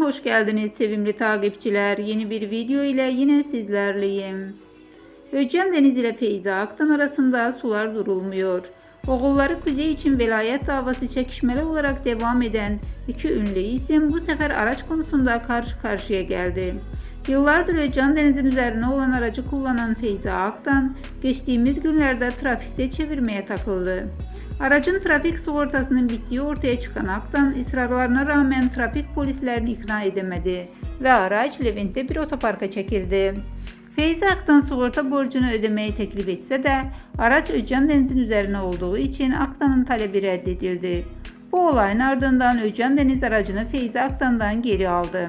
hoş geldiniz sevimli takipçiler. Yeni bir video ile yine sizlerleyim. Özcan Deniz ile Feyza Aktan arasında sular durulmuyor. Oğulları Kuzey için velayet davası çekişmeli olarak devam eden iki ünlü isim bu sefer araç konusunda karşı karşıya geldi. Yıllardır Özcan Deniz'in üzerine olan aracı kullanan Feyza Aktan geçtiğimiz günlerde trafikte çevirmeye takıldı. Aracın trafik sigortasının bittiği ortaya çıkan Aktan ısrarlarına rağmen trafik polislerini ikna edemedi ve araç Levent'te bir otoparka çekildi. Feyzi Aktan sigorta borcunu ödemeyi teklif etse de araç Özcan Deniz'in üzerine olduğu için Aktan'ın talebi reddedildi. Bu olayın ardından Özcan Deniz aracını Feyzi Aktan'dan geri aldı.